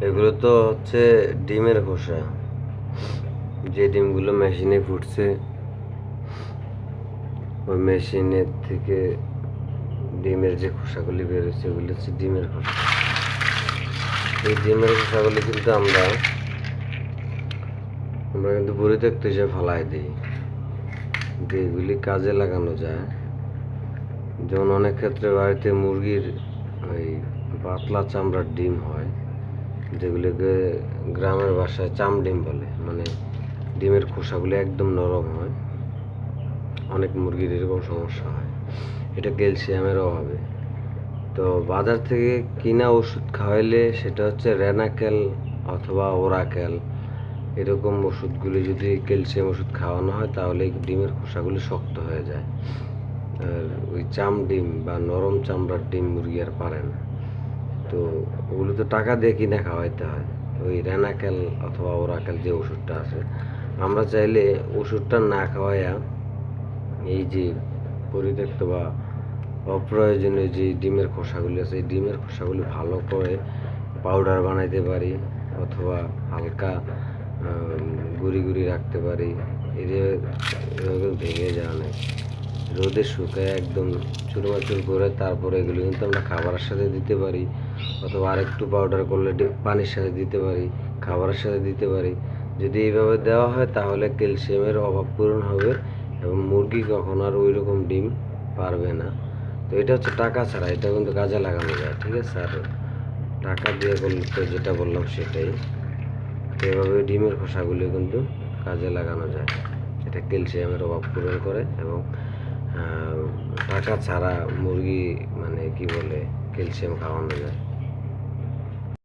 এগুলো তো হচ্ছে ডিমের খোসা। যে ডিমগুলো মেশিনে ফুটছে, ওই মেশিনের থেকে ডিমের যে খোসাগুলি বেরোচ্ছে, ওগুলো হচ্ছে ডিমের খোসা। এই ডিমের খোসাগুলি কিন্তু আমরা আমরা কিন্তু পরিত্যক্ত হিসেবে ফালাই দিই। এগুলি কাজে লাগানো যায়। যেমন অনেক ক্ষেত্রে বাড়িতে মুরগির ওই পাতলা চামড়ার ডিম হয়। যেগুলোকে গ্রামের ভাষায় চাম ডিম বলে। মানে ডিমের খোসাগুলো একদম নরম হয়। অনেক মুরগির এরকম সমস্যা হয়। এটা ক্যালসিয়ামের অভাবে। তো বাজার থেকে কিনা ওষুধ খাওয়াইলে সেটা হচ্ছে রেনাকেল অথবা ওরাকেল। এরকম ওষুধগুলি যদি ক্যালসিয়াম ওষুধ খাওয়ানো হয় তাহলে ডিমের খোসাগুলি শক্ত হয়ে যায়। আর ওই চাম ডিম বা নরম চামড়ার ডিম মুরগি আর পারে না। তো ওগুলো তো টাকা দিয়ে কিনে খাওয়াইতে হয়। ওই রেনাকেল অথবা ওরাকেল যে ওষুধটা আছে। আমরা চাইলে ওষুধটা না খাওয়াইয়া এই যে পরিত্যক্ত বা অপ্রয়োজনীয় যে ডিমের খোসাগুলি আছে, এই ডিমের খোসাগুলি ভালো করে পাউডার বানাইতে পারি অথবা হালকা গুঁড়ি গুঁড়ি রাখতে পারি। এভাবে ভেঙে যাওয়া নেই রোদে শুকায় একদম চুরমাচুর করে তারপরে এগুলো কিন্তু আমরা খাবারের সাথে দিতে পারি। অথবা আরেকটু পাউডার করলে পানির সাথে দিতে পারি, খাবারের সাথে দিতে পারি। যদি এইভাবে দেওয়া হয় তাহলে ক্যালসিয়ামের অভাব পূরণ হবে এবং মুরগি কখনো আর ওই রকম ডিম পারবে না। তো এটা হচ্ছে টাকা ছাড়া, এটা কিন্তু কাজে লাগানো যায়, ঠিক আছে? আর টাকা দিয়ে করলে তো যেটা বললাম সেটাই। এভাবে ডিমের খোসাগুলো কিন্তু কাজে লাগানো যায়। এটা ক্যালসিয়ামের অভাব পূরণ করে এবং টাকা ছাড়া মুরগি মানে কি বলে, ক্যালসিয়াম খাওয়ানো যায়।